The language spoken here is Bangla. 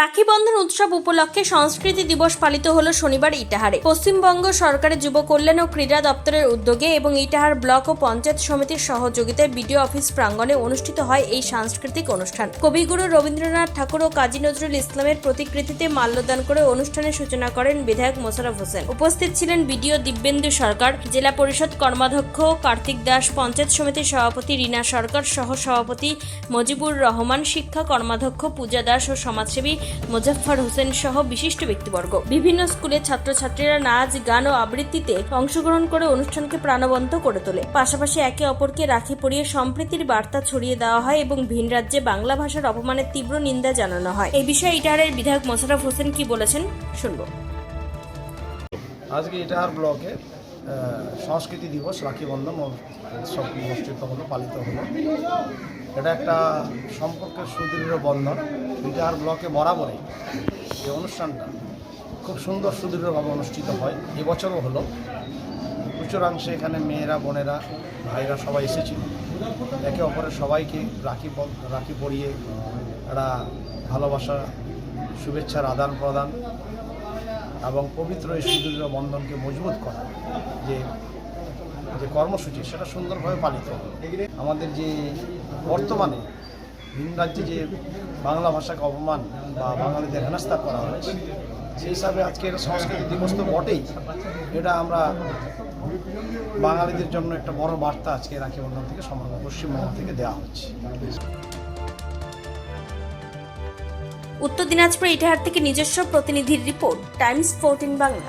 রাখি বন্ধন উৎসব উপলক্ষে সংস্কৃতি দিবস পালিত হলো শনিবার ইটাহারে। পশ্চিমবঙ্গ সরকারের যুব কল্যাণ ও ক্রীড়া দপ্তরের উদ্যোগে এবং ইটাহার ব্লক ও পঞ্চায়েত সমিতির সহযোগিতায় বিডিও অফিস প্রাঙ্গণে অনুষ্ঠিত হয় এই সাংস্কৃতিক অনুষ্ঠান। কবিগুরু রবীন্দ্রনাথ ঠাকুর ও কাজী নজরুল ইসলামের প্রতিকৃতিতে মাল্যদান করে অনুষ্ঠানের সূচনা করেন বিধায়ক মোশারফ হোসেন। উপস্থিত ছিলেন বিডিও দিব্যেন্দু সরকার, জেলা পরিষদ কর্মাধ্যক্ষ কার্তিক দাস, পঞ্চায়েত সমিতির সভাপতি রীনা সরকার সহ সভাপতি মজিবুর রহমান, শিক্ষা কর্মাধ্যক্ষ পূজা দাস ও সমাজসেবী মোজাফফর হোসেন সহ বিশিষ্ট ব্যক্তিবর্গ। বিভিন্ন স্কুলের ছাত্রছাত্রীরা নাচ, গান ও আবৃত্তিতে অংশগ্রহণ করে অনুষ্ঠানকে প্রাণবন্ত করে তোলে। পাশাপাশি একে অপরকে রাখি পরিয়ে সম্প্রীতির বার্তা ছড়িয়ে দেওয়া হয় এবং ভিন রাজ্যে বাংলা ভাষার অপমানের তীব্র নিন্দা জানানো হয়। এই বিষয়ে ইটাহারের বিধায়ক মোশারফ হোসেন কি বলেছেন শুনব। আজকে ইটাহার ব্লকে সংস্কৃতি দিবস, রাখি বন্ধন উৎসব অনুষ্ঠিত হলো পালিত হলো। এটা একটা সম্পর্কের সুদৃঢ় বন্ধন ইটাহার ব্লকে বরাবরই এই অনুষ্ঠানটা খুব সুন্দর সুদৃঢ়ভাবে অনুষ্ঠিত হয়। এবছরও হলো। প্রচুরাংশে এখানে মেয়েরা, বোনেরা, ভাইরা সবাই এসেছিল। একে অপরের সবাইকে রাখি রাখি পরিয়ে একটা ভালোবাসা, শুভেচ্ছার আদান প্রদান এবং পবিত্র এই সুদৃঢ় বন্ধনকে মজবুত করা যে যে কর্মসূচি, সেটা সুন্দরভাবে পালিত আমাদের যে বর্তমানে ভিন রাজ্যে যে বাংলা ভাষাকে অপমান বা বাঙালিদের হেনস্থা করা হয়েছে, সেই হিসাবে আজকের সংস্কৃতি দিবস তো বটেই। এটা আমরা বাঙালিদের জন্য একটা বড় বার্তা আজকে রাখি বন্ধন থেকে, সমগ্র পশ্চিমবঙ্গ থেকে দেওয়া হচ্ছে। উত্তর দিনাজপুর ইটাহার থেকে নিজস্ব প্রতিনিধির রিপোর্ট, টাইমস ফোরটিন বাংলা।